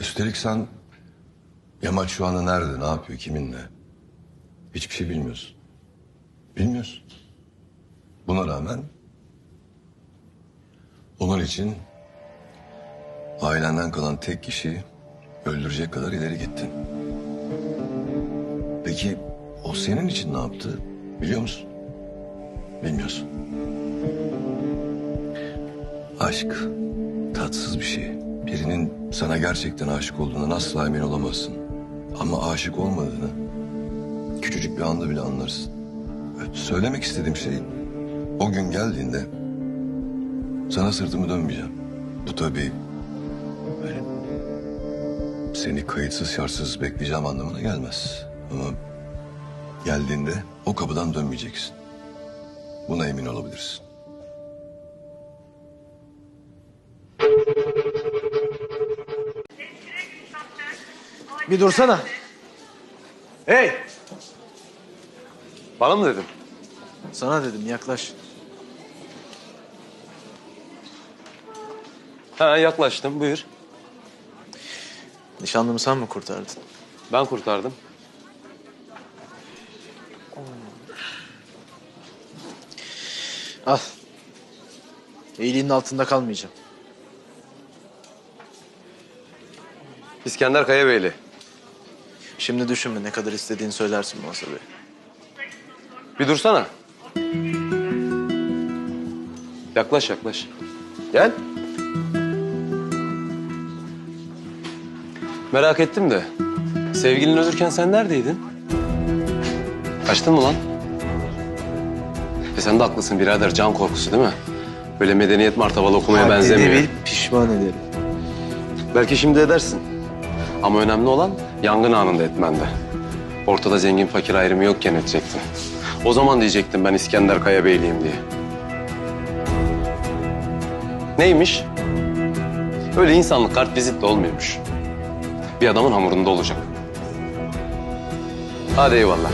Üstelik sen Yamaç şu anda nerede, ne yapıyor, kiminle? Hiçbir şey bilmiyorsun. Bilmiyorsun. Buna rağmen onun için ailenden kalan tek kişiyi öldürecek kadar ileri gittin. Peki o senin için ne yaptı biliyor musun? Bilmiyorsun. Aşk tatsız bir şey. Birinin sana gerçekten aşık olduğundan asla emin olamazsın. Ama aşık olmadığını küçücük bir anda bile anlarsın. Evet, söylemek istediğim şey o gün geldiğinde sana sırtımı dönmeyeceğim. Bu tabii böyle seni kayıtsız şartsız bekleyeceğim anlamına gelmez. Ama geldiğinde o kapıdan dönmeyeceksin. Buna emin olabilirsin. Bir dursana. Hey! Bana mı dedin? Sana dedim yaklaş. Ha yaklaştım buyur. Nişanlımı sen mi kurtardın? Ben kurtardım. Al. İyiliğinin altında kalmayacağım. İskender Kayabeyli. Şimdi düşünme ne kadar istediğini söylersin Mazhar Bey. Bir dursana. Yaklaş yaklaş. Gel. Merak ettim de. Sevgilin ölürken sen neredeydin? Kaçtın mı lan? E sen de haklısın birader can korkusu değil mi? Böyle medeniyet martabalı okumaya Haddini benzemiyor. bil, pişman ederim. Belki şimdi edersin. Ama önemli olan yangın anında etmende. Ortada zengin fakir ayrımı yokken edecektin. O zaman diyecektim ben İskender Kaya Beyliyim diye. Neymiş? Öyle insanlık kart vizitle olmuyormuş. Bir adamın hamurunda olacak. Hadi eyvallah.